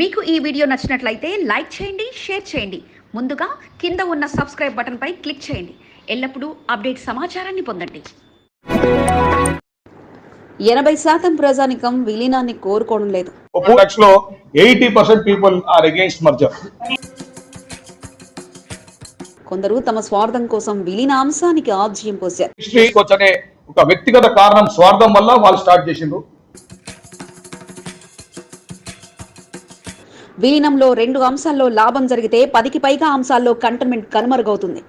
మీకు ఈ వీడియో నచ్చినట్లయితే లైక్ చేయండి షేర్ చేయండి. ముందుగా కింద ఉన్న సబ్స్క్రైబ్ బటన్పై క్లిక్ చేయండి. ఎల్లప్పుడూ అప్డేట్ సమాచారాన్ని పొందండి. ఎనభై శాతం ప్రజానికం విలీనాన్ని కోరుకోవడం లేదు. Eighty percent people are against merger. కొందరు తమ స్వార్థం కోసం విలీన అంశానికి ఆజ్యం అనే ఒక వ్యక్తిగత కారణం స్వార్థం వల్ల వాళ్ళు స్టార్ట్ చేసిండ్రు. విలీనంలో రెండు అంశాల్లో లాభం జరిగితే పదికి పైగా అంశాల్లో కంటోన్మెంట్ కనుమరుగవుతుంది.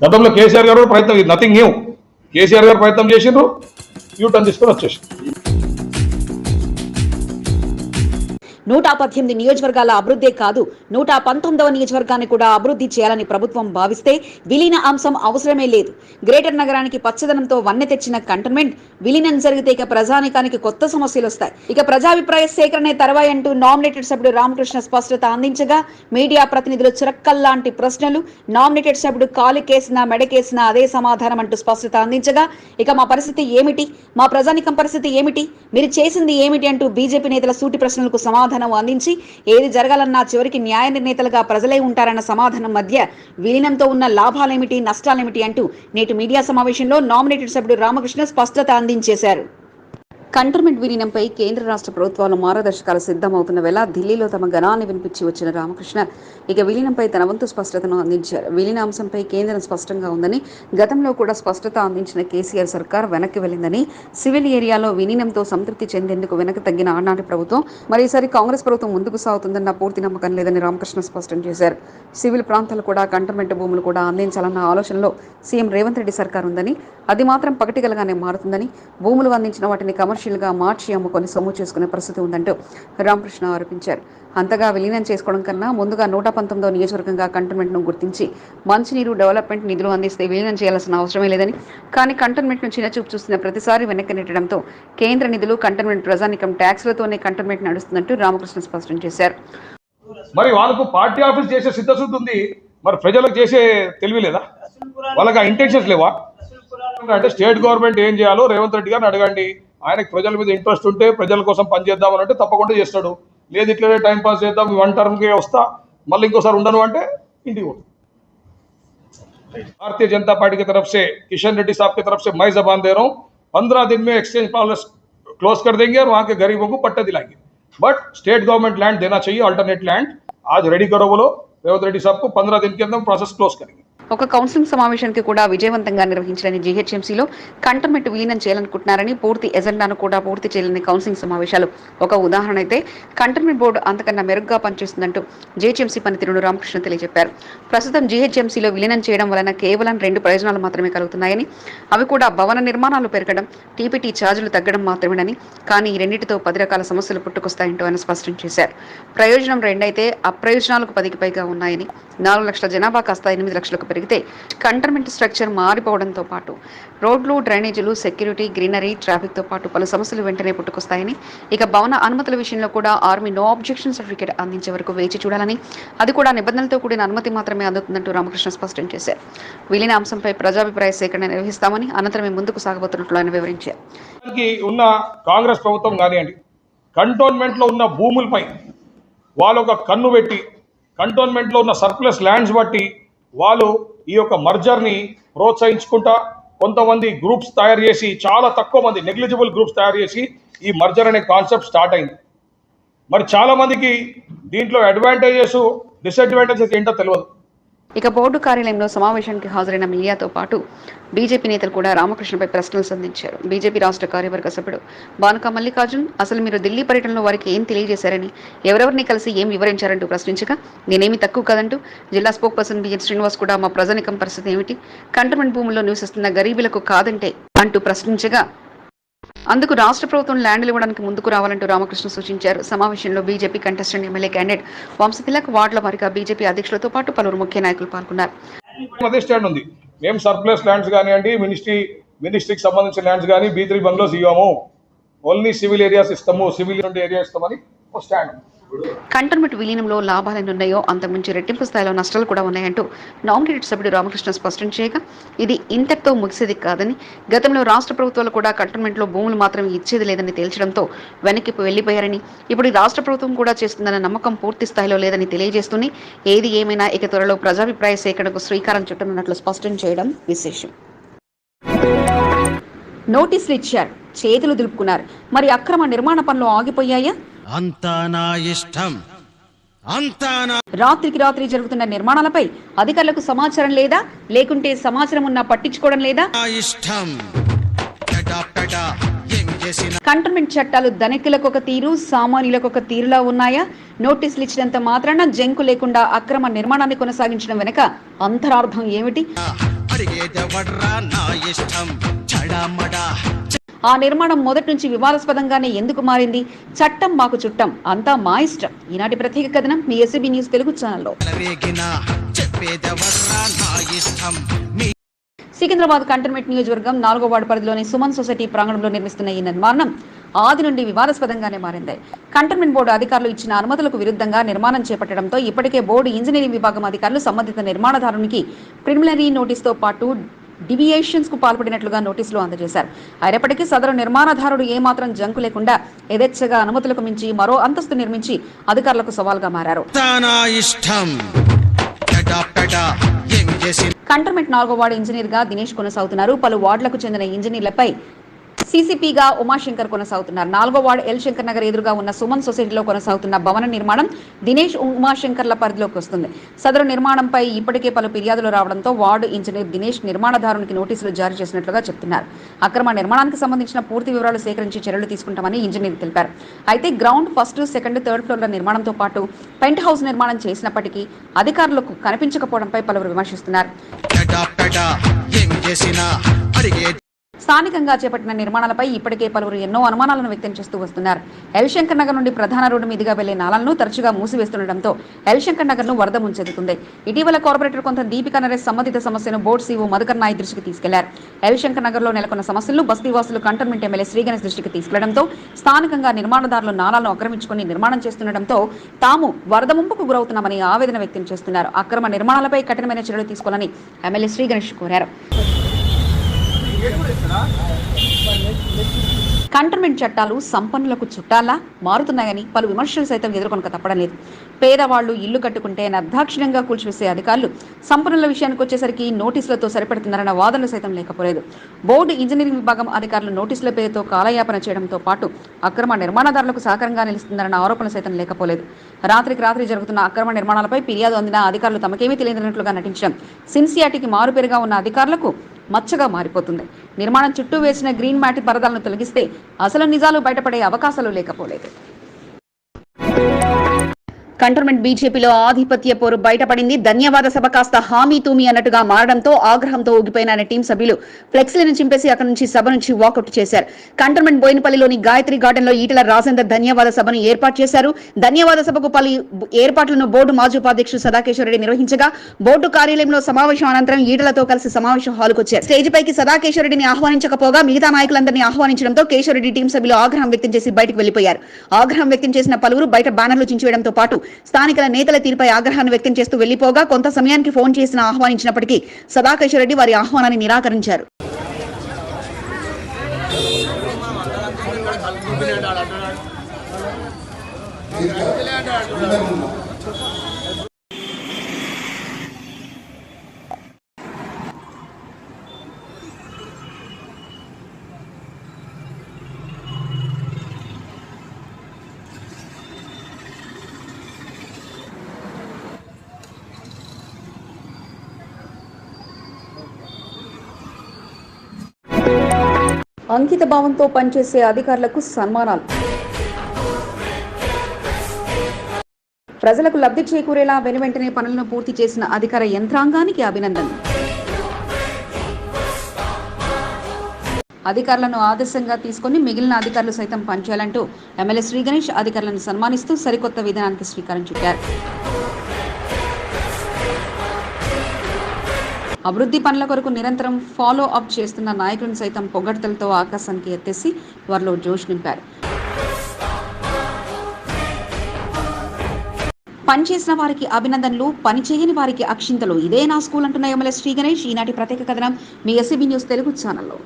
గతంలో కేసీఆర్ గారు ప్రయత్నం నథింగ్ న్యూ కేసీఆర్ గారు ప్రయత్నం చేసిండ్రు యూటర్న్ తీసుకొని వచ్చేసి నూట పద్దెనిమిది నియోజకవర్గాల అభివృద్ధే కాదు నూట పంతొమ్మిదవ నియోజకవర్గాన్ని కూడా అభివృద్ధి చేయాలని ప్రభుత్వం భావిస్తే విలీన అంశం అవసరమే లేదు. గ్రేటర్ నగరానికి పచ్చదనంతో వన్నె తెచ్చిన కంటోన్మెంట్ విలీనం జరిగితే ఇక ప్రజానికానికి కొత్త సమస్యలు వస్తాయి. ఇక ప్రజాభిప్రాయ సేకరణే తర్వాయి అంటూ నామినేటెడ్ సభ్యుడు రామకృష్ణ స్పష్టత అందించగా మీడియా ప్రతినిధులు చురక్కల్లాంటి ప్రశ్నలు నామినేటెడ్ సభ్యుడు కాలికేసిన మెడకేసిన అదే సమాధానం అంటూ స్పష్టత అందించగా ఇక మా పరిస్థితి ఏమిటి? మా ప్రజానికం పరిస్థితి ఏమిటి? మీరు చేసింది ఏమిటి? అంటూ బీజేపీ నేతల సూటి ప్రశ్నలకు సమాధానం అందించి ఏది జరగాలన్నా చివరికి న్యాయ నిర్ణేతలుగా ప్రజలే ఉంటారన్న సమాధానం మధ్య విలీనంతో ఉన్న లాభాలేమిటి నష్టాలేమిటి అంటూ నేటి మీడియా సమావేశంలో నామినేటెడ్ సభ్యుడు రామకృష్ణ స్పష్టత అందించేశారు. కంటోన్మెంట్ విలీనంపై కేంద్ర రాష్ట్ర ప్రభుత్వాలు మార్గదర్శకాలు సిద్ధమవుతున్న వేళ ఢిల్లీలో తమ గణాన్ని వినిపించి వచ్చిన రామకృష్ణ ఇక విలీనంపై తన వంతు స్పష్టతను అందించారు. విలీన అంశంపై కేంద్రం స్పష్టంగా ఉందని గతంలో కూడా స్పష్టత అందించిన కేసీఆర్ సర్కార్ వెనక్కి వెళ్ళిందని సివిల్ ఏరియాలో విలీనంతో సంతృప్తి చెందేందుకు వెనక్కి తగ్గిన ఆనాటి ప్రభుత్వం మరోసారి కాంగ్రెస్ ప్రభుత్వం ముందుకు సాగుతుందన్న పూర్తి నమ్మకం లేదని రామకృష్ణ స్పష్టం చేశారు. సివిల్ ప్రాంతాలు కూడా కంటోన్మెంట్ భూములు కూడా అందించాలన్న ఆలోచనలో సీఎం రేవంత్ రెడ్డి సర్కార్ ఉందని అది మాత్రం పకటికలుగానే మారుతుందని భూములు అందించిన వాటిని కమర్షియల్ కమర్షియల్గా మార్చి అమ్ముకొని సొమ్ము చేసుకునే పరిస్థితి ఉందంటూ రామకృష్ణ ఆరోపించారు. అంతగా విలీనం చేసుకోవడం కన్నా ముందుగా నూట పంతొమ్మిదో నియోజకవర్గంగా కంటోన్మెంట్ను గుర్తించి మంచినీరు డెవలప్మెంట్ నిధులు అందిస్తే విలీనం చేయాల్సిన అవసరమే లేదని కానీ కంటోన్మెంట్ను చిన్నచూపు చూస్తున్న ప్రతిసారి వెనక్కి నెట్టడంతో కేంద్ర నిధులు కంటోన్మెంట్ ప్రజానికం ట్యాక్స్లతోనే కంటోన్మెంట్ నడుస్తుందంటూ రామకృష్ణ స్పష్టం చేశారు. మరి వాళ్ళకు పార్టీ ఆఫీస్ చేసే సిద్ధశుద్ధి ఉంది. మరి ప్రజలకు చేసే తెలివి లేదా? వాళ్ళకి ఇంటెన్షన్స్ లేవా? అంటే స్టేట్ గవర్నమెంట్ ఏం చేయాలో రేవంత్ రెడ్డి గారిని అడగండి. ఆయనకు ప్రజల మీద ఇంట్రెస్ట్ ఉంటే ప్రజల కోసం పనిచేద్దామని అంటే తప్పకుండా చేస్తాడు లేదు ఇట్లనే టైం పాస్ చేద్దాం వన్ టర్మ్కి వస్తా మళ్ళీ ఇంకోసారి ఉండను అంటే ఇంటికి పోతాం भारतीय जनता पार्टी की तरफ से किशन रेड्डी साहब की तरफ से मैं जबान दे रहा हूँ पंद्रह दिन में एक्सचेंज पॉलिस क्लोज कर देंगे और वहाँ के गरीबों को पट्टा दिलाएंगे बट स्टेट गवर्नमेंट लैंड देना चाहिए अल्टरनेट लैंड आज रेडी करो बोलो रेवंत रेड्डी साहब को पंद्रह दिन के अंदर प्रोसेस क्लोज करेंगे ఒక కౌన్సిలింగ్ సమావేశానికి కూడా విజయవంతంగా నిర్వహించాలని జీహెచ్ఎంసీలో కంటోన్మెంట్ విలీనం చేయాలనుకుంటున్నారని పూర్తి ఎజెండాను కూడా పూర్తి చేయాలని కౌన్సిలింగ్ సమావేశాలు. ఒక ఉదాహరణ అయితే కంటోన్మెంట్ బోర్డు అంతకన్నా మెరుగ్గా పనిచేస్తుందంటూ జీహెచ్ఎంసీ పనితీరును రామకృష్ణ తెలియజెప్పారు. ప్రస్తుతం జీహెచ్ఎంసీలో విలీనం చేయడం వలన కేవలం రెండు ప్రయోజనాలు మాత్రమే కలుగుతున్నాయని అవి కూడా భవన నిర్మాణాలు పెరగడం టీపీటీ ఛార్జీలు తగ్గడం మాత్రమేనని కానీ ఈ రెండింటితో పది రకాల సమస్యలు పుట్టుకొస్తాయంటూ ఆయన స్పష్టం చేశారు. ప్రయోజనం రెండైతే అప్రయోజనాలకు పదికి పైగా ఉన్నాయని నాలుగు లక్షల జనాభా కాస్త ఎనిమిది లక్షలకు పెరిగితే కంటర్మెంట్ స్ట్రక్చర్ మారిపోవడంతో పాటు రోడ్లు డ్రైనేజీలు సెక్యూరిటీ గ్రీనరీ ట్రాఫిక్తో పాటు పలు సమస్యలు వెంటనే పుట్టుకొస్తాయని ఇక భవన అనుమతుల విషయంలో కూడా ఆర్మీ నో అబ్జెక్షన్ సర్టిఫికేట్ అందించే వరకు వేచి చూడాలని అది కూడా నిబంధనలతో కూడిన అనుమతి మాత్రమే అందుతుందంటూ రామకృష్ణ స్పష్టం చేశారు. విలీన అంశంపై ప్రజాభిప్రాయ సేకరణ నిర్వహిస్తామని అనంతరమే ముందుకు సాగబోతున్నట్లు ఆయన వివరించారు. ఉన్న కాంగ్రెస్ ప్రభుత్వం కానివ్వండి కంటోన్మెంట్లో ఉన్న భూములపై వాళ్ళు ఒక కన్ను పెట్టి కంటోన్మెంట్లో ఉన్న సర్ప్లస్ ల్యాండ్స్ బట్టి వాళ్ళు ఈ యొక్క మర్జర్ని ప్రోత్సహించుకుంటా కొంతమంది గ్రూప్స్ తయారు చేసి చాలా తక్కువ మంది నెగ్లిజిబుల్ గ్రూప్స్ తయారు చేసి ఈ మర్జర్ అనే కాన్సెప్ట్ స్టార్ట్ అయింది. మరి చాలామందికి దీంట్లో అడ్వాంటేజెస్ డిసడ్వాంటేజెస్ ఏంటో తెలియదు. ఇక బోర్డు కార్యాలయంలో సమావేశానికి హాజరైన మీడియాతో పాటు బీజేపీ నేతలు కూడా రామకృష్ణపై ప్రశ్నలు సంధించారు. బీజేపీ రాష్ట్ర కార్యవర్గ సభ్యుడు బానుక మల్లికార్జున్ అసలు మీరు ఢిల్లీ పర్యటనలో వారికి ఏం తెలియజేశారని ఎవరెవరిని కలిసి ఏం వివరించారంటూ ప్రశ్నించగా నేనేమి తక్కువ కదంటూ జిల్లా స్పోక్ పర్సన్ బిఎన్ శ్రీనివాస్ కూడా మా ప్రజానికం పరిస్థితి ఏమిటి? కంటమెంట్ భూముల్లో నివసిస్తున్న గరీబులకు కాదంటే అంటూ ప్రశ్నించగా అందుకు రాష్ట్ర ప్రభుత్వం ల్యాండ్లు ఇవ్వడానికి ముందుకు రావాలంటూ రామకృష్ణ సూచించారు. సమావేశంలో BJP contestant MLA candidate Vamshatilak వార్డుల వారిగా బీజేపీ అధ్యక్షులతో పాటు పలువురు ముఖ్య నాయకులు పాల్గొన్నారు. అదే స్టాండ్ ఉంది. మేము సర్ప్లస్ ల్యాండ్స్ కానివ్వండి మినిస్ట్రీ మినిస్ట్రీకి సంబంధించిన ల్యాండ్స్ కానీ బీ త్రీ బంగ్లోస్ ఇవ్వము. ఓన్లీ సివిల్ ఏరియాస్ ఇస్తాము. సివిల్ నుండి ఏరియా ఇస్తామని ఒక స్టాండ్ కంటోన్మెంట్ విలీనంలో లాభాలు ఎన్ని ఉన్నాయో అంతకుమించి రెట్టింపు స్థాయిలో నష్టాలు కూడా ఉన్నాయంటూ నామినేటెడ్ సభ్యుడు రామకృష్ణ స్పష్టం చేయగా ఇది ఇంతటితో ముగిసేది కాదని గతంలో రాష్ట్ర ప్రభుత్వాలు కూడా కంటోన్మెంట్లో భూములు మాత్రం ఇచ్చేది లేదని తేల్చడంతో వెనక్కి వెళ్ళిపోయారని ఇప్పుడు రాష్ట్ర ప్రభుత్వం కూడా చేస్తుందన్న నమ్మకం పూర్తి స్థాయిలో లేదని తెలియజేస్తూనే ఏది ఏమైనా ఇక త్వరలో ప్రజాభిప్రాయ సేకరణకు శ్రీకారం చుట్టనున్నట్లు స్పష్టం చేయడం విశేషం. నోటీసులు ఇచ్చారు చేతులు దులుపుకున్నారు. మరి అక్రమ నిర్మాణ పనులు ఆగిపోయాయా? అంతా నా ఇష్టం. అంతా నా రాత్రికి రాత్రి జరుగుతున్న నిర్మాణాలపై అధికారులకు సమాచారం లేదా? లేకుంటే సమాచారం ఉన్నా పట్టించుకోవడం లేదా? ఇష్టం. కంటోన్మెంట్ చట్టాలు ధనికులకు ఒక తీరు సామాన్యులకు ఒక తీరులా ఉన్నాయా? నోటీసులు ఇచ్చినంత మాత్రాన జంకు లేకుండా అక్రమ నిర్మాణాన్ని కొనసాగించడం వెనుక అంతరార్థం ఏమిటి? ఆ నిర్మాణం మొదటి నుంచి వివాదాస్పదంగానే ఎందుకు మారింది? చట్టం మాకు చుట్టం అంతా మా ఇష్టం. ఈనాటి ప్రత్యేక కథనం మీ ఎస్బీ న్యూస్ తెలుగు ఛానల్లో. సికింద్రాబాద్ కంటోన్మెంట్ నియోజకవర్గం నాలుగో వార్డు పరిధిలోని సుమన్ సొసైటీ ప్రాంగణంలో నిర్మిస్తున్న ఈ నిర్మాణం ఆది నుండి వివాదాస్పదంగానే మారింది. కంటోన్మెంట్ బోర్డు అధికారులు ఇచ్చిన అనుమతులకు విరుద్ధంగా నిర్మాణం చేపట్టడంతో ఇప్పటికే బోర్డు ఇంజనీరింగ్ విభాగం అధికారులు సంబంధిత నిర్మాణదారునికి ప్రిలిమినరీ నోటీసుతో పాటు డివియేషన్స్కు పాల్పడినట్లుగా నోటీసులు అందజేశారు. అయినప్పటికీ సదరు నిర్మాణదారుడు ఏమాత్రం జంకు లేకుండా యథేచ్ఛగా అనుమతులకు మించి మరో అంతస్తు నిర్మించి అధికారులకు సవాల్గా మారారు. కంటోన్మెంట్ నాలుగో వార్డు ఇంజనీర్గా దినేష్ కొనసాగుతున్నారు. పలు వార్డులకు చెందిన ఇంజనీర్లపై సీసీపీగా ఉమాశంకర్ కొనసాగుతున్నారు. నాలుగో వార్డు ఎల్ శంకర్ నగర్ ఎదురుగా ఉన్న సుమన్ సొసైటీలో కొనసాగుతున్న భవన నిర్మాణం దినేష్ ఉమాశంకర్ల పరిధిలోకి వస్తుంది. సదరు నిర్మాణంపై ఇప్పటికే పలు ఫిర్యాదులు రావడంతో వార్డు ఇంజనీర్ దినేష్ నిర్మాణదారునికి నోటీసులు జారీ చేసినట్లుగా చెప్తున్నారు. అక్రమ నిర్మాణానికి సంబంధించిన పూర్తి వివరాలు సేకరించి చర్యలు తీసుకుంటామని ఇంజనీర్ తెలిపారు. అయితే గ్రౌండ్ ఫస్ట్ సెకండ్ థర్డ్ ఫ్లోర్ల నిర్మాణంతో పాటు పెంట్ హౌస్ నిర్మాణం చేసినప్పటికీ అధికారులకు కనిపించకపోవడంపై పలువురు విమర్శిస్తున్నారు. స్థానికంగా చేపట్టిన నిర్మాణాలపై ఇప్పటికే పలువురు ఎన్నో అనుమానాలను వ్యక్తం చేస్తూ వస్తున్నారు. ఎల్శంకర్ నగర్ నుండి ప్రధాన రోడ్డు మీదుగా వెళ్ళే నాలను తరచుగా మూసివేస్తుండటంతో ఎల్శంకర్ నగర్ను వరద ముంచెత్తుకుంది ఇటీవల కార్పొరేటర్ కొంత దీపిక నరేష్ సంబంధిత సమస్యను బోర్డు సీఓ మధుకర్ నాయ్ దృష్టికి తీసుకెళ్ళారు. ఎల్శంకర్ నగర్లో నెలకొన్న సమస్యలను బస్తీవాసులు కంటోన్మెంట్ ఎమ్మెల్యే శ్రీగణేష్ దృష్టికి తీసుకెళ్ళడంతో స్థానికంగా నిర్మాణదారులు నాలను ఆక్రమించుకుని నిర్మాణం చేస్తుండటంతో తాము వరద ముంపుకు గురవుతున్నామని ఆవేదన వ్యక్తం చేస్తున్నారు. అక్రమ నిర్మాణాలపై కఠినమైన చర్యలు తీసుకోవాలని ఎమ్మెల్యే శ్రీగణేష్ కోరారు. కంటర్మెంట్ చట్టాలు సంపన్నులకు చుట్టాలా? మారుతున్నాయని పలు విమర్శలు సైతం ఎదుర్కొనక తప్పడం లేదు. పేదవాళ్ళు ఇల్లు కట్టుకుంటే నిర్దాక్షిణ్యంగా కూల్చివేసే అధికారులు సంపన్నుల విషయానికి వచ్చేసరికి నోటీసులతో సరిపెడుతున్నారన్న వాదనలు సైతం లేకపోలేదు. బోర్డు ఇంజనీరింగ్ విభాగం అధికారులు నోటీసుల పేరుతో కాలయాపన చేయడంతో పాటు అక్రమ నిర్మాణదారులకు సహకారంగా నిలుస్తుందన్న ఆరోపణలు సైతం లేకపోలేదు. రాత్రికి రాత్రి జరుగుతున్న అక్రమ నిర్మాణాలపై ఫిర్యాదు అందిన అధికారులు తమకేమీ తెలియనట్లుగా నటించడం సిన్సియాటికి మారుపేరుగా ఉన్న అధికారులకు మచ్చగా మారిపోతుంది. నిర్మాణం చుట్టూ వేసిన గ్రీన్ మ్యాట్ పరదాలను తొలగిస్తే అసలు నిజాలు బయటపడే అవకాశాలు లేకపోలేదు. కంటోన్మెంట్ బీజేపీలో ఆధిపత్య పోరు బయటపడింది. ధన్యవాద సభ కాస్త హామీ తూమి అన్నట్టుగా మారడంతో ఆగ్రహంతో ఊగిపోయిన టీం సభ్యులు ఫ్లెక్సీలను చింపేసి అక్కడి నుంచి సభ నుంచి వాకౌట్ చేశారు. కంటోన్మెంట్ బోయినపల్లిలోని గాయత్రి గార్డెన్లో ఈటల రాజేందర్ ధన్యవాద సభను ఏర్పాటు చేశారు. ధన్యవాద సభకు పలు ఏర్పాట్లను బోర్డు మాజీ ఉపాధ్యక్షుడు సదాకేశ్వరరెడ్డి నిర్వహించగా బోర్డు కార్యాలయంలో సమావేశం అనంతరం ఈటలతో కలిసి సమావేశం హాల్కు వచ్చారు. స్టేజ్ పైకి సదాకేశ్వరరెడ్డిని ఆహ్వానించకపోగా మిగతా నాయకులందరినీ ఆహ్వానించడంతో కేశవరెడ్డి టీం సభ్యులు ఆగ్రహం వ్యక్తం చేసి బయటకు వెళ్ళిపోయారు ఆగ్రహం వ్యక్తం చేసిన పలువురు బయట బ్యానర్లు చించివేయడంతో పాటు స్థానికుల నేతల తీరుపై ఆగ్రహాన్ని వ్యక్తం చేస్తూ వెళ్ళిపోగా కొంత సమయానికి ఫోన్ చేసిన ఆహ్వానించినప్పటికీ సదాకేశ్వర రెడ్డి వారి ఆహ్వానాన్ని నిరాకరించారు. అంకిత భావంతో పనిచేసే అధికారులకు సన్మానాలు. ప్రజలకు లబ్ధి చేకూరేలా వెనువెంటనే పనులను పూర్తి చేసిన అధికార యంత్రాంగానికి అభినందనలు. అధికారులను ఆదర్శంగా తీసుకొని మిగిలిన అధికారులు సైతం పనిచేయాలంటూ ఎమ్మెల్యే శ్రీ గణేష్ అధికారులను సన్మానిస్తూ సరికొత్త విధానానికి శ్రీకారం చుట్టారు. అభివృద్ధి పనుల కొరకు నిరంతరం ఫాలో అప్ చేస్తున్న నాయకులను సైతం పొగడ్తలతో ఆకాశానికి ఎత్తేసి వారిలో జోష్ నింపారు. పనిచేసిన వారికి అభినందనలు పనిచేయని వారికి అక్షింతలు. ఇదే నా స్కూల్ అంటున్న ఎమ్మెల్యే శ్రీ గణేష్. ఈనాటి ప్రత్యేక కథనం మీ ఎస్సీబీ న్యూస్ తెలుగు ఛానల్లో.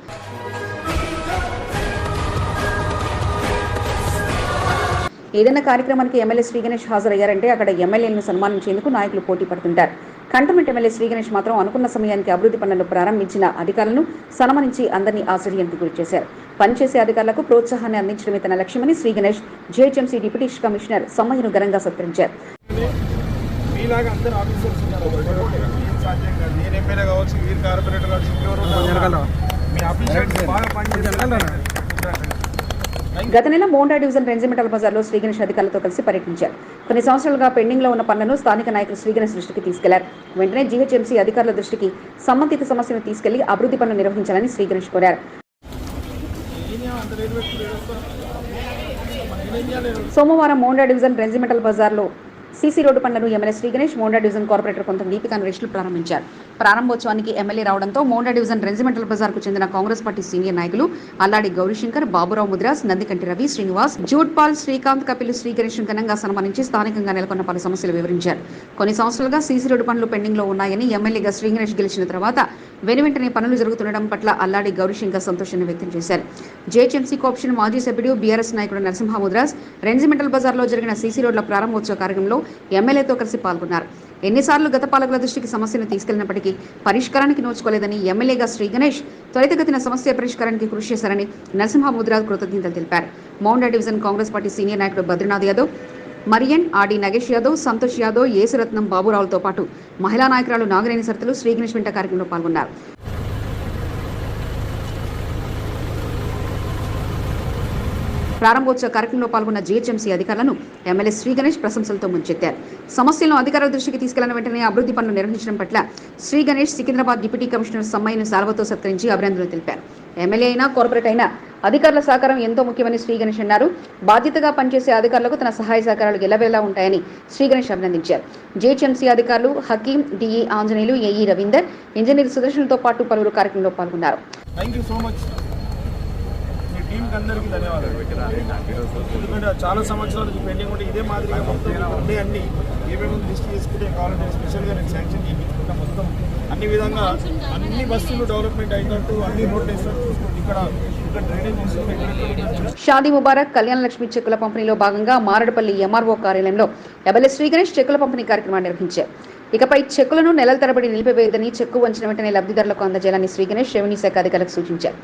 ఏదైనా కార్యక్రమానికి ఎమ్మెల్యే శ్రీ గణేష్ హాజరయ్యారంటే అక్కడ ఎమ్మెల్యేలను సన్మానించేందుకు నాయకులు పోటీ పడుతుంటారు. కంటోన్మెంట్ ఎమ్మెల్యే శ్రీ గణేష్ మాత్రం అనుకున్న సమయానికి అభివృద్ధి పనులను ప్రారంభించిన అధికారులను సన్మానించి అందరినీ ఆశ్చర్యానికి గురిచేశారు. పనిచేసే అధికారులకు ప్రోత్సాహాన్ని అందించడమే తన లక్ష్యమని Shri Ganesh GHMC deputy commissioner సమ్మయ్యను ఘనంగా సత్కరించారు. మీలాగా అందరు ఆఫీసర్స్ ఉన్నారు. ఏం సాధ్యం కాదు నేను ఎమ్మెల్యే కావచ్చు వీరు కార్పొరేటర్ కావచ్చు ఇంకెవరు ఉన్నారు. మీ ఆఫీసర్స్ బాగా పనిచేస్తారు గత నెల మోండా డివిజన్ రెన్జిమెంటల్ బజార్లో శ్రీగణేష్ అధికారులతో కలిసి పర్యటించారు. కొన్ని సంవత్సరాలుగా పెండింగ్లో ఉన్న పనులను స్థానిక నాయకులు శ్రీగణేష్ దృష్టికి తీసుకెళ్ళారు. వెంటనే జీహెచ్ఎంసీ అధికారుల దృష్టికి సంబంధిత సమస్యను తీసుకెళ్ళి అభివృద్ధి పనులు నిర్వహించాలని శ్రీగణేష్ కోరారు. సోమవారం మోండా డివిజన్ రెన్జిమెంటల్ బజార్లో సీసీ రోడ్డు పనులను MLA Shri Ganesh Monda division corporator కొంత దీపికా నరేష్లు ప్రారంభించారు. ప్రారంభోత్సవానికి ఎమ్మెల్యే రావడంతో మోండా డివిజన్ రెంజిమెంటల్ బజార్కు చెందిన కాంగ్రెస్ పార్టీ సీనియర్ నాయకులు అల్లాడి గౌరీశంకర్ బాబురావు ముద్రాస్ నందికంటి రవి శ్రీనివాస్ జూట్పాల్ శ్రీకాంత్ కపిల్ శ్రీ గణేష్ ఘనంగా సన్మానించి స్థానికంగా నెలకొన్న పలు సమస్యలు వివరించారు. కొన్ని సంవత్సరాలుగా సీసీ రోడ్డు పనులు పెండింగ్లో ఉన్నాయని ఎమ్మెల్యేగా శ్రీ గణేష్ గెలిచిన తర్వాత వెనువెంటనే పనులు జరుగుతుండడం పట్ల అల్లాడి గౌరీశంకర్ సంతోషాన్ని వ్యక్తం చేశారు. జేహెచ్ఎంసీ కోఆప్షన్ మాజీ సభ్యుడు బీఆర్ఎస్ నాయకుడు నరసింహ ముద్రాస్ రెంజిమెంటల్ బజార్లో జరిగిన సీసీ రోడ్ల ప్రారంభోత్సవ కార్యక్రమంలో ఎమ్మెల్యేతో కలిసి పాల్గొన్నారు. ఎన్నిసార్లు గత పాలకుల దృష్టికి సమస్యను తీసుకెళ్ళినప్పటికీ పరిష్కారానికి నోచుకోలేదని ఎమ్మెల్యేగా శ్రీ గణేష్ త్వరితగతిన సమస్య పరిష్కారానికి కృషి చేశారని నరసింహ ముద్రాజ్ కృతజ్ఞతలు తెలిపారు. Monda division Congress party senior నాయకుడు బద్రీనాథ్ యాదవ్ మరియన్ ఆడి నగేష్ యాదవ్ సంతోష్ యాదవ్ యేసురత్నం బాబురావులతో పాటు మహిళా నాయకురాలు నాగరేణి సర్తలు శ్రీ గణేష్ వెంట కార్యక్రమంలో పాల్గొన్నారు. ప్రారంభోత్సవ కార్యక్రమంలో పాల్గొన్న జీహెచ్ఎంసీ అధికారులను ఎమ్మెల్యే శ్రీ గణేష్ ప్రశంసలతో ముంచెత్తారు. సమస్యలను అధికారుల దృష్టికి తీసుకెళ్ళిన వెంటనే అభివృద్ధి పనులు నిర్వహించడం పట్ల శ్రీ గణేష్ సికింద్రాబాద్ డిప్యూటీ కమిషనర్ సమ్మయ్యను సాల్వతో సత్కరించి అభినందనలు తెలిపారు. ఎమ్మెల్యే అయినా కార్పొరేట్ అయినా అధికారుల సహకారం ఎంతో ముఖ్యమని శ్రీ గణేష్ అన్నారు. బాధ్యతగా పనిచేసే అధికారులకు తన సహాయ సహకారాలు ఎల్లవేళలా ఉంటాయని శ్రీ గణేష్ అభినందించారు. జేహెచ్ఎంసీ అధికారులు Hakim DE Anjaneyulu AE Ravinder engineer సుదర్శన్తో పాటు పలువురు కార్యక్రమంలో పాల్గొన్నారు. థ్యాంక్ యూ సో మచ్ టీంకి అందరికీ ధన్యవాదాలు ఎందుకంటే చాలా సంవత్సరాల పెండింగ్ ఉంటే ఇదే మాదిరిగా మొత్తం ఉండే అన్ని ఏమేమి లిస్ట్ తీసుకుంటే కావాలంటే స్పెషల్గా నేను శాంక్షన్ చేయించుకుంటా మొత్తం. అన్ని విధంగా అన్ని బస్సులు డెవలప్మెంట్ అయినట్టు అన్ని రోడ్లు వేసినట్టు చూసుకుంటే ఇక్కడ షాదీ ముబారక్ కళ్యాణ లక్ష్మి చెక్కుల పంపిణీలో భాగంగా మారడపల్లి ఎంఆర్ఓ కార్యాలయంలో ఎమ్మెల్యే శ్రీగణేష్ చెక్కుల పంపిణీ కార్యక్రమాన్ని నిర్వహించారు. ఇకపై చెక్కులను నెలల తరబడి నిలిపివేయదని చెక్కు వంచిన వెంటనే లబ్ధిదారులకు అందజేయాలని శ్రీ గణేష్ రెవెన్యూ శాఖ అధికారులకు సూచించారు.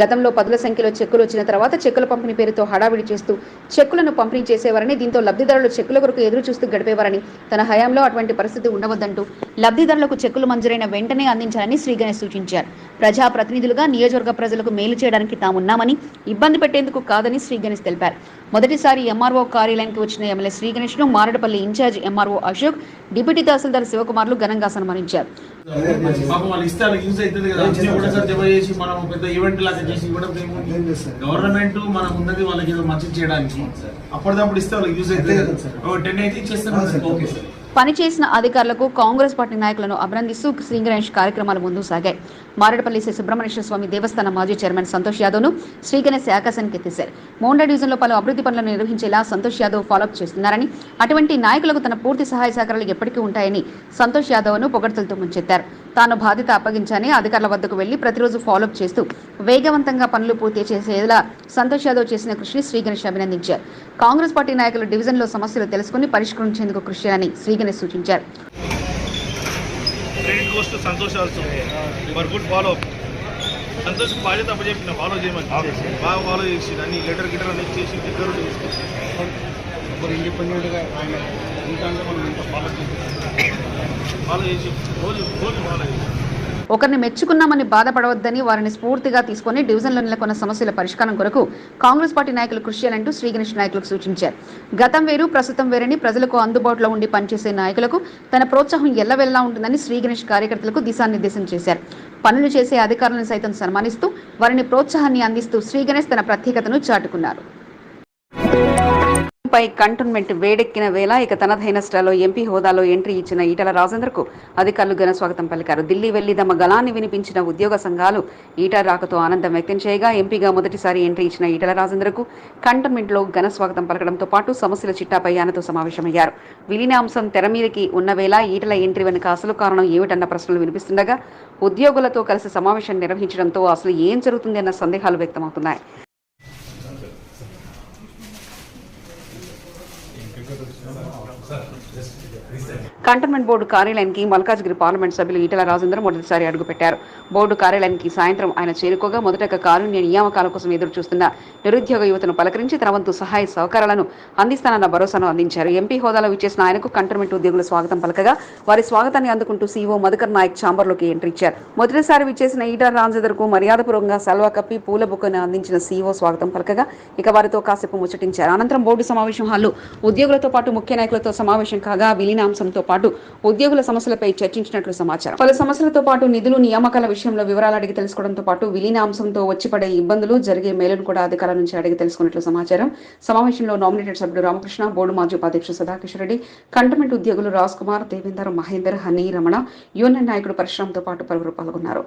గతంలో పదుల సంఖ్యలో చెక్కులు వచ్చిన తర్వాత చెక్కుల పంపిణీ పేరుతో హడావిడి చేస్తూ చెక్కులను పంపిణీ చేసేవారని దీంతో లబ్ధిదారులు చెక్కుల కొరకు ఎదురు చూస్తూ గడిపేవారని తన హయాంలో అటువంటి పరిస్థితి ఉండవద్దంటూ లబ్ధిదారులకు చెక్కులు మంజూరైన వెంటనే అందించాలని శ్రీ గణేష్ సూచించారు. ప్రజా ప్రతినిధులుగా నియోజకవర్గ ప్రజలకు మేలు చేయడానికి తామున్నామని ఇబ్బంది పెట్టేందుకు కాదని శ్రీ గణేష్ తెలిపారు. మొదటిసారి ఎంఆర్ఓ కార్యాలయానికి వచ్చిన MLA Shri గణేష్ను Marredpally incharge MRO Ashok deputy tahsildar శివకుమార్లు ఘనంగా సన్మానించారు. గవర్నమెంట్ మనం ఉన్నది వాళ్ళకి మంచి చేయడానికి అప్పటిదప్పుడు ఇస్తే వాళ్ళకి యూజ్ కదా. టెన్ అయితే ఇచ్చేస్తాను ఓకే సార్. పనిచేసిన అధికారులకు కాంగ్రెస్ పార్టీ నాయకులను అభినందిస్తూ శ్రీ గణేష్ కార్యక్రమాలు ముందుకు సాగాయి. మారేడుపల్లి శ్రీ సుబ్రహ్మణ్యేశ్వర స్వామి దేవస్థాన మాజీ చైర్మన్ సంతోష్ యాదవ్ను శ్రీ గణేష్ ఆకాశానికి ఎత్తేశారు. మోండా డివిజన్లో పలు అభివృద్ధి పనులను నిర్వహించేలా సంతోష్ యాదవ్ ఫాలోఅప్ చేస్తున్నారని అటువంటి నాయకులకు తన పూర్తి సహాయ సహకారాలు ఎప్పటికీ ఉంటాయని సంతోష్ యాదవ్ను పొగడ్తలతో ముంచెత్తారు. తాను బాధ్యత అప్పగించని అధికారుల వద్దకు వెళ్ళి ప్రతిరోజు ఫాలోఅప్ చేస్తూ వేగవంతంగా పనులు పూర్తి చేసేలా సంతోష్ యాదవ్ చేసిన కృషిని శ్రీ గణేష్ అభినందించారు. కాంగ్రెస్ పార్టీ నాయకులు డివిజన్లో సమస్యలు తెలుసుకుని పరిష్కరించేందుకు కృషి చేయాలని శ్రీ గణేష్ సూచించారు. సంతోష్ బాధ్యత అప్పచెప్పిన ఫాలో చేయమని బాగా ఫాలో చేసి అన్ని లెటర్ గిటర్ అన్ని చేసి దగ్గర తీసుకొచ్చి ఇండిపెండెంట్గా ఆయన మనం ఇంకా ఫాలో చేసి ఒకరిని మెచ్చుకున్నామని బాధపడవద్దని వారిని స్ఫూర్తిగా తీసుకుని డివిజన్లో నెలకొన్న సమస్యల పరిష్కారం కొరకు కాంగ్రెస్ పార్టీ నాయకులు కృషి చేయాలంటూ శ్రీ గణేష్ నాయకులకు సూచించారు. గతం వేరు ప్రస్తుతం వేరని ప్రజలకు అందుబాటులో ఉండి పనిచేసే నాయకులకు తన ప్రోత్సాహం ఎల్లవెల్లా ఉంటుందని శ్రీ గణేష్ కార్యకర్తలకు దిశానిర్దేశం చేశారు. పనులు చేసే అధికారులను సైతం సన్మానిస్తూ వారిని ప్రోత్సాహాన్ని అందిస్తూ శ్రీ గణేష్ తన ప్రత్యేకతను చాటుకున్నారు. పై కంటోన్మెంట్ వేడెక్కిన వేళ ఇక తనదైన స్టాలో ఎంపీ హోదాలో ఎంట్రీ ఇచ్చిన ఈటల రాజేందర్కు అధికారులు ఘన స్వాగతం పలికారు. ఢిల్లీ వెళ్ళి తమ గళాన్ని వినిపించిన ఉద్యోగ సంఘాలు ఈటల రాకతో ఆనందం వ్యక్తం చేయగా ఎంపీగా మొదటిసారి ఎంట్రీ ఇచ్చిన ఈటల రాజేందర్కు కంటోన్మెంట్లో ఘన స్వాగతం పలకడంతో పాటు సమస్యల చిట్టాపై ఆయనతో సమావేశమయ్యారు. విలీన అంశం తెర మీదకి ఉన్న వేళ ఈటల ఎంట్రీ వెనుక అసలు కారణం ఏమిటన్న ప్రశ్నలు వినిపిస్తుండగా ఉద్యోగులతో కలిసి సమావేశం నిర్వహించడంతో అసలు ఏం జరుగుతుంది అన్న సందేహాలు వ్యక్తమవుతున్నాయి. కంటోన్మెంట్ బోర్డు కార్యాలయానికి మల్కాజ్గిరి పార్లమెంట్ సభ్యులు ఈటల రాజేందర్ మొదటిసారి అడుగుపెట్టారు. బోర్డు కార్యాలయానికి సాయంత్రం ఆయన చేరుకోగా మొదటగా కారుణ్య నియామకాల కోసం ఎదురు చూస్తున్న నిరుద్యోగ యువతను పలకరించి తన వంతు సహాయ సహకారాలను అందిస్తానన్న భరోసాను అందించారు. ఎంపీ హోదాలో విచ్చేసిన ఆయనకు కంటోన్మెంట్ ఉద్యోగులు స్వాగతం పలకగా వారి స్వాగతాన్ని అందుకుంటూ సీఓ మధుకర్ నాయక్ ఛాంబర్లోకి ఎంట్రీ ఇచ్చారు. మొదటిసారి విచ్చేసిన ఈటల రాజేందర్కు మర్యాదపూర్వకంగా సెల్వా కప్పి పూల బుక్కను అందించిన సీఓ స్వాగతం పలకగా ఇక వారితో కాసేపు ముచ్చటించారు. అనంతరం బోర్డు సమావేశం హాల్లో ఉద్యోగులతో పాటు ముఖ్య నాయకులతో సమావేశం కాగా విలీనాంశంతో పాటు ఉద్యోగుల సమస్యలపై చర్చించినట్లు సమాచారం. పలు సమస్యలతో పాటు నిధులు నియామకాల విషయంలో వివరాలు అడిగి తెలుసుకోవడంతో పాటు విలీనాంశంతో వచ్చి పడే ఇబ్బందులు జరిగే మేలును కూడా అధికారుల నుంచి అడిగి తెలుసుకున్నట్లు సమాచారం. సమావేశంలో నామినేటెడ్ సభ్యుడు రామకృష్ణ బోర్డు మాజీ ఉపాధ్యక్షుడు సదాకిషోర్ రెడ్డి కంటోన్మెంట్ ఉద్యోగులు రాజ్ కుమార్ దేవేందర్ మహేందర్ హనీ రమణ యూనియన్ నాయకుడు పరశురామ్తో పాటు పలువురు పాల్గొన్నారు.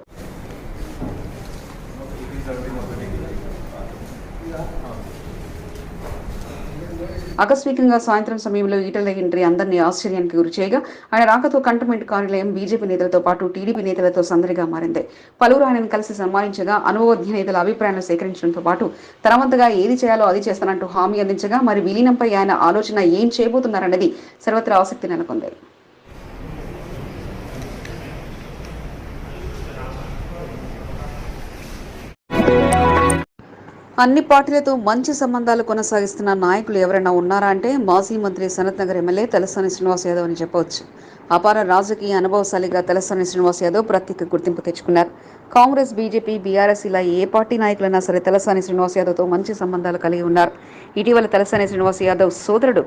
ఆకస్మికంగా సాయంత్రం సమయంలో ఈటల ఎంట్రీ అందరినీ ఆశ్చర్యానికి గురిచేయగా ఆయన రాకతో కంటోన్మెంట్ కార్యాలయం బీజేపీ నేతలతో పాటు టీడీపీ నేతలతో సందడిగా మారింది. పలువురు ఆయనను కలిసి సన్మానించగా అనుభవజ్ఞ నేతల అభిప్రాయాలను సేకరించడంతో పాటు తనవంతగా ఏది చేయాలో అది చేస్తానంటూ హామీ అందించగా మరి విలీనంపై ఆయన ఆలోచన ఏం చేయబోతున్నారన్నది సర్వత్రా ఆసక్తి నెలకొంది. అన్ని పార్టీలతో మంచి సంబంధాలు కొనసాగిస్తున్న నాయకులు ఎవరైనా ఉన్నారా అంటే మాజీ మంత్రి సనత్ నగర్ ఎమ్మెల్యే తలసాని శ్రీనివాస్ యాదవ్ అని చెప్పవచ్చు. అపార రాజకీయ అనుభవశాలిగా తలసాని శ్రీనివాస్ యాదవ్ ప్రత్యేక గుర్తింపు తెచ్చుకున్నారు. కాంగ్రెస్ బీజేపీ బీఆర్ఎస్ ఇలా ఏ పార్టీ నాయకులైనా సరే తలసాని శ్రీనివాస్ యాదవ్తో మంచి సంబంధాలు కలిగి ఉన్నారు. ఇటీవల తలసాని శ్రీనివాస్ యాదవ్ సోదరుడు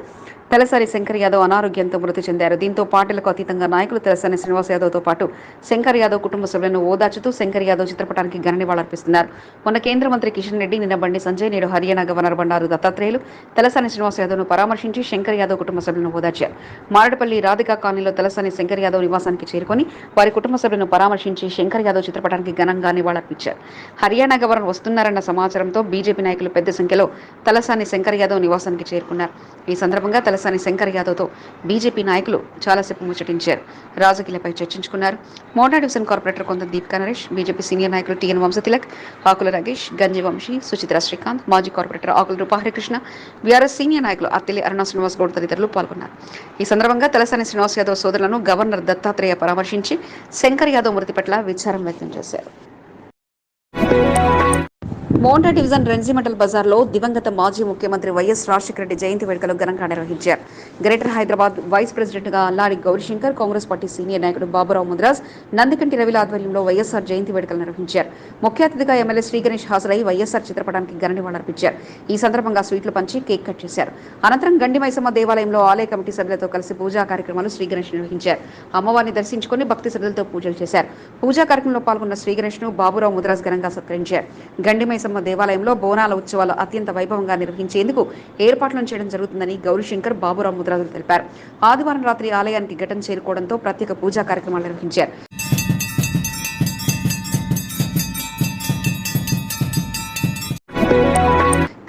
తలసాని శంకర్ యాదవ్ అనారోగ్యంతో మృతి చెందారు. దీంతో పార్టీలకు అతీతంగా నాయకులు తలసాని శ్రీనివాస్ యాదవ్తో పాటు శంకర్ యాదవ్ కుటుంబ సభ్యులను ఓదార్చుతూ శంకర్ యాదవ్ చిత్రపటానికి ఘన నివాళులర్పిస్తున్నారు. మొన్న కేంద్ర మంత్రి కిషన్ రెడ్డి నిన్న బండి సంజయ్ నేడు హర్యానా గవర్నర్ బండారు దత్తాత్రేయులు తలసాని శ్రీనివాస్ యాదవ్ను పరామర్శించి శంకర్ యాదవ్ కుటుంబ సభ్యులను ఓదార్చారు. మారడపల్లి రాధికా కాలనీలో తలసాని శంకర్ యాదవ్ నివాసానికి చేరుకొని వారి కుటుంబ సభ్యులను పరామర్శించి శంకర్ యాదవ్ చిత్రపటానికి ఘనంగా నివాళులర్పించారు. హర్యానా గవర్నర్ వస్తున్నారన్న సమాచారంతో బీజేపీ నాయకులు పెద్ద సంఖ్యలో తలసాని శంకర్ యాదవ్ నివాసానికి చేరుకున్నారు. ఈ సందర్భంగా తలసాని శంకర్ యాదవ్తో బీజేపీ నాయకులు చాలాసేపు ముచ్చటించారు. రాజకీయాలపై చర్చించుకున్నారు. మోడా డివిజన్ కార్పొరేటర్ కొంత దీపికా నరేష్ బీజేపీ సీనియర్ నాయకులు టీఎన్ వంశతిలక్ ఆకుల రాగేష్ గంజి వంశీ సుచిత్ర శ్రీకాంత్ మాజీ corporator Akula Rupaharikrishna BRS senior నాయకులు అత్తిలి అరుణ శ్రీనివాస్ గౌడ్ తదితరులు పాల్గొన్నారు. ఈ సందర్భంగా తలసాని శ్రీనివాస్ యాదవ్ సోదరులను గవర్నర్ దత్తాత్రేయ పరామర్శించి శంకర్ యాదవ్ మృతి పట్ల విచారం వ్యక్తం చేశారు. మోండా డివిజన్ రెంజిమెంటల్ బజార్లో దివంగత మాజీ ముఖ్యమంత్రి వైఎస్ రాజశేఖర రెడ్డి జయంతి వేడుకలు ఘనంగా నిర్వహించారు. గ్రేటర్ హైదరాబాద్ వైస్ ప్రెసిడెంట్గా అల్లాడి గౌరీశంకర్ కాంగ్రెస్ పార్టీ సీనియర్ నాయకుడు బాబురావు ముద్రాజ్ నందికంటి రవిల ఆధ్వర్యంలో వైఎస్ఆర్ జయంతి వేడుకలు నిర్వహించారు. ముఖ్య అతిథిగా ఎమ్మెల్యే శ్రీ గణేష్ హాజరై వైఎస్ఆర్ చిత్రపటానికి ఘన నివాళులర్పించారు. ఈ సందర్భంగా స్వీట్లు పంచి కేక్ కట్ చేశారు. అనంతరం గండి మైసమ్మ దేవాలయంలో ఆలయ కమిటీ సభ్యులతో కలిసి పూజా కార్యక్రమాలు శ్రీ గణేష్ నిర్వహించారు. అమ్మవారిని దర్శించుకుని భక్తి శ్రద్ధలతో పూజలు చేశారు. పూజా కార్యక్రమంలో పాల్గొన్న శ్రీ గణేష్ను బాబురావు ముద్రాజ్ ఘనంగా సత్కరించారు. గండి మైసమ్మ దేవాలయంలో బోనాల ఉత్సవాలు అత్యంత వైభవంగా నిర్వహించేందుకు ఏర్పాట్లను చేయడం జరుగుతుందని గౌరీశంకర్ బాబురావు ముద్రాజులు తెలిపారు. ఆదివారం రాత్రి ఆలయానికి ఘటన చేరుకోవడంతో ప్రత్యేక పూజా కార్యక్రమాలు నిర్వహించారు.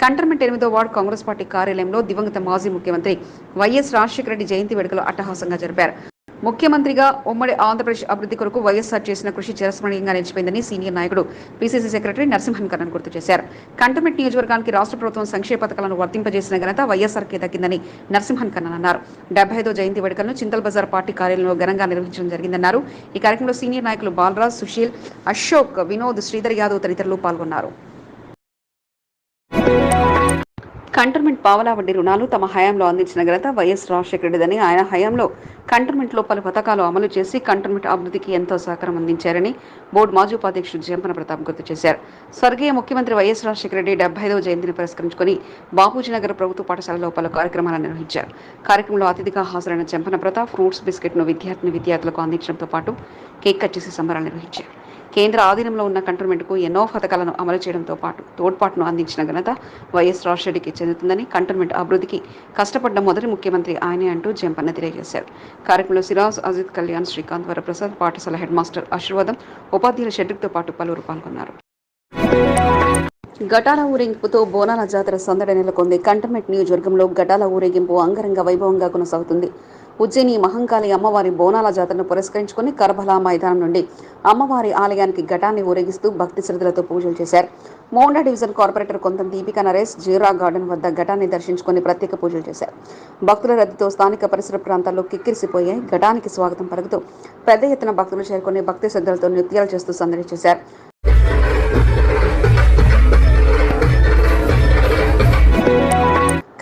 కంటర్మెంట్ ఎనిమిదో వార్డు కాంగ్రెస్ పార్టీ కార్యాలయంలో దివంగత మాజీ ముఖ్యమంత్రి వైఎస్ రాజశేఖర రెడ్డి జయంతి వేడుకలు అట్టహాసంగా జరిపారు. ముఖ్యమంత్రిగా ఉమ్మడి ఆంధ్రప్రదేశ్ అభివృద్ధి కొరకు వైఎస్ఆర్ చేసిన కృషి చిరస్మరణీయంగా నిలిచిపోయిందని సీనియర్ నాయకుడు పీసీసీ సెక్రటరీ నరసింహన్ కరణ్ గుర్తు చేశారు. కంటమెంట్ నియోజకవర్గానికి రాష్ట్ర ప్రభుత్వం సంక్షేమ పథకాలను వర్తింపజేసిన ఘనత వైఎస్ఆర్కే దక్కిందని నరసింహన్ కన్నన్ అన్నారు. డెబ్బై ఐదో జయంతి వేడుకలను చింతల్ బజార్ పార్టీ కార్యాలయంలో ఘనంగా నిర్వహించడం జరిగిందన్నారు. ఈ కార్యక్రమంలో సీనియర్ నాయకులు బాలరాజ్ సుశీల్ అశోక్ వినోద్ శ్రీధర్ యాదవ్ తదితరులు పాల్గొన్నారు. కంటర్మెంట్ పావలా వడ్డీ రుణాలు తమ హయాంలో అందించిన ఘనత వైఎస్ రాజశేఖర రెడ్డిదని ఆయన హయాంలో కంటర్మెంట్లో పలు పథకాలు అమలు చేసి కంటర్మెంట్ అభివృద్ధికి ఎంతో సహకారం అందించారని బోర్డు మాజీ ఉపాధ్యక్షుడు జంపన ప్రతాప్ గుర్తు చేశారు. స్వర్గీయ ముఖ్యమంత్రి వైఎస్ రాజశేఖర రెడ్డి డెబ్బై ఐదవ జయంతిని పురస్కరించుకుని బాపూజీ నగర్ ప్రభుత్వ పాఠశాలలో పలు కార్యక్రమాలను నిర్వహించారు. కార్యక్రమంలో అతిథిగా హాజరైన జంపన ప్రతాప్ ఫ్రూట్స్ బిస్కెట్ను విద్యార్థిని విద్యార్థులకు అందించడంతో పాటు కేక్ కట్ చేసి సంబరాలు నిర్వహించారు. కేంద్ర ఆధీనంలో ఉన్న కంటోన్మెంట్కు ఎన్నో పథకాలను అమలు చేయడంతో పాటు తోడ్పాటును అందించిన ఘనత వైఎస్ రాజశేఖరికి చెందుతుందని కంటోన్మెంట్ అభివృద్ధికి కష్టపడ్డ మొదటి ముఖ్యమంత్రి ఆయనే అంటూ జంపన్న తెలియజేశారు. కార్యక్రమంలో సిరాజ్ అజిత్ కళ్యాణ్ శ్రీకాంత్ వరప్రసాద్ పాఠశాల హెడ్ మాస్టర్ ఆశీర్వాదం ఉపాధ్యాయుల షెడ్రిక్తో పాటు పలువురు పాల్గొన్నారు. ఘటాల ఊరేగింపుతో బోనాల జాతర సందడి నెలకొంది. కంటమెంట్ నియోజకవర్గంలో ఘటాల ఊరేగింపు అంగరంగ వైభవంగా కొనసాగుతుంది. ఉజ్జయిని మహంకాళి అమ్మవారి బోనాల జాతరను పురస్కరించుకుని కర్బలా మైదానం నుండి అమ్మవారి ఆలయానికి ఘటాన్ని ఊరేగిస్తూ భక్తి శ్రద్ధలతో పూజలు చేశారు. మోండా డివిజన్ కార్పొరేటర్ కొంత దీపిక నరేష్ జీరా గార్డెన్ వద్ద ఘటాన్ని దర్శించుకుని ప్రత్యేక పూజలు చేశారు. భక్తుల రద్దీతో స్థానిక పరిసర ప్రాంతాల్లో కిక్కిరిసిపోయాయి. ఘటానికి స్వాగతం పలుకుతూ పెద్ద ఎత్తున భక్తులు చేరుకుని భక్తి శ్రద్ధలతో నృత్యాలు చేస్తూ సందడి చేశారు.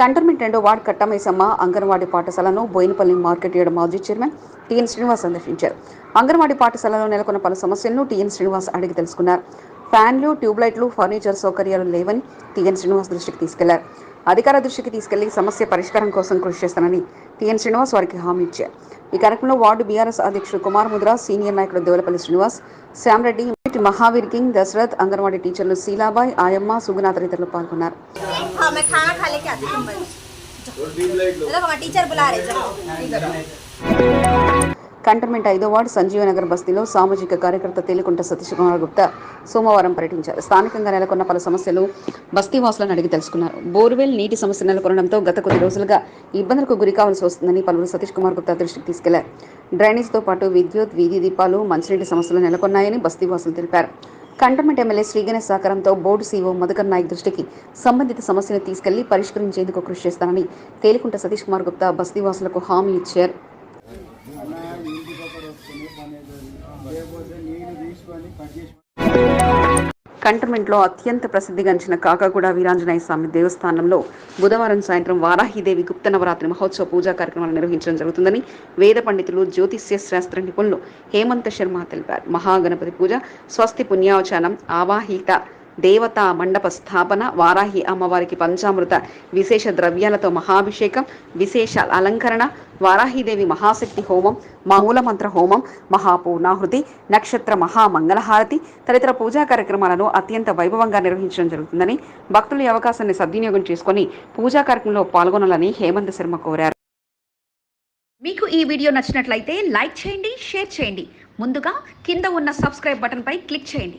కంటోన్మెంట్ రెండో వార్డు కట్టమైసమ్మ అంగన్వాడీ పాఠశాలను బోయినపల్లి మార్కెట్ ఏడు మాజీ చైర్మన్ టీఎన్ శ్రీనివాస్ సందర్శించారు. అంగన్వాడీ పాఠశాలలో నెలకొన్న పలు సమస్యలను టిఎన్ శ్రీనివాస్ అడిగి తెలుసుకున్నారు. ఫ్యాన్లు ట్యూబ్లైట్లు ఫర్నిచర్ సౌకర్యాలు లేవని టిఎన్ శ్రీనివాస్ దృష్టికి తీసుకెళ్ళారు. అధికార దృష్టికి తీసుకెళ్ళి సమస్య పరిష్కారం కోసం కృషి చేస్తానని టిఎన్ శ్రీనివాస్ వారికి హామీ ఇచ్చారు. ఈ కార్యక్రమంలో వార్డు బీఆర్ఎస్ అధ్యక్షుడు కుమార్ ముద్ర సీనియర్ నాయకుడు దేవలపల్లి శ్రీనివాస్ శ్యామరెడ్డి మహావీర్ కింగ్ దశరథ్ అంగన్వాడీ టీచర్లు శీలాబాయ్ ఆయమ్మ సుగుణ తదితరులు పాల్గొన్నారు हाँ मैं खाना खा लेके आती हूँ देखो हमारे टीचर बुला रहे కంటన్మెంట్ ఐదో వార్డు సంజీవనగర్ బస్తీలో సామాజిక కార్యకర్త తేలికొంట సతీష్ కుమార్ గుప్తా సోమవారం పర్యటించారు. స్థానికంగా నెలకొన్న పలు సమస్యలు బస్తీవాసులను అడిగి తెలుసుకున్నారు. బోర్వెల్ నీటి సమస్య నెలకొనడంతో గత కొద్ది రోజులుగా ఇబ్బందులకు గురి కావాల్సి వస్తుందని పలువురు సతీష్ కుమార్ గుప్తా దృష్టికి తీసుకెళ్ళారు. డ్రైనేజ్తో పాటు విద్యుత్ వీధి దీపాలు మంచినీటి సమస్యలు నెలకొన్నాయని బస్తీవాసులు తెలిపారు. కంటమెంట్ ఎమ్మెల్యే శ్రీగణేష్ సహకారంతో బోర్డు సీఓ మధుకర్ నాయక్ దృష్టికి సంబంధిత సమస్యను తీసుకెళ్ళి పరిష్కరించేందుకు కృషి చేస్తానని తేలికుంట సతీష్ కుమార్ గుప్తా బస్తీవాసులకు హామీ ఇచ్చారు. కంటోన్మెంట్లో అత్యంత ప్రసిద్ధిగాంచిన కాకాగూడ వీరాంజనేయ స్వామి దేవస్థానంలో బుధవారం సాయంత్రం వారాహిదేవి గుప్త నవరాత్రి మహోత్సవ పూజా కార్యక్రమాలు నిర్వహించడం జరుగుతుందని వేద పండితులు జ్యోతిష్య శాస్త్ర నిపుణులు హేమంత శర్మ తెలిపారు. మహాగణపతి పూజ స్వస్తి పుణ్యావచనం ఆవాహిత దేవతా మండప స్థాపన వారాహి అమ్మవారికి పంచామృత విశేష ద్రవ్యాలతో మహాభిషేకం విశేష అలంకరణ వారాహిదేవి మహాశక్తి హోమం మూలమంత్ర హోమం మహాపూర్ణాహృతి నక్షత్ర మహామంగళహారతి తదితర పూజా కార్యక్రమాలను అత్యంత వైభవంగా నిర్వహించడం జరుగుతుందని భక్తులు ఈ అవకాశాన్ని సద్వినియోగం చేసుకుని పూజా కార్యక్రమంలో పాల్గొనాలని హేమంత్ శర్మ కోరారు. మీకు ఈ వీడియో నచ్చినట్లయితే లైక్ చేయండి షేర్ చేయండి. ముందుగా కింద ఉన్న సబ్స్క్రైబ్ బటన్పై క్లిక్ చేయండి.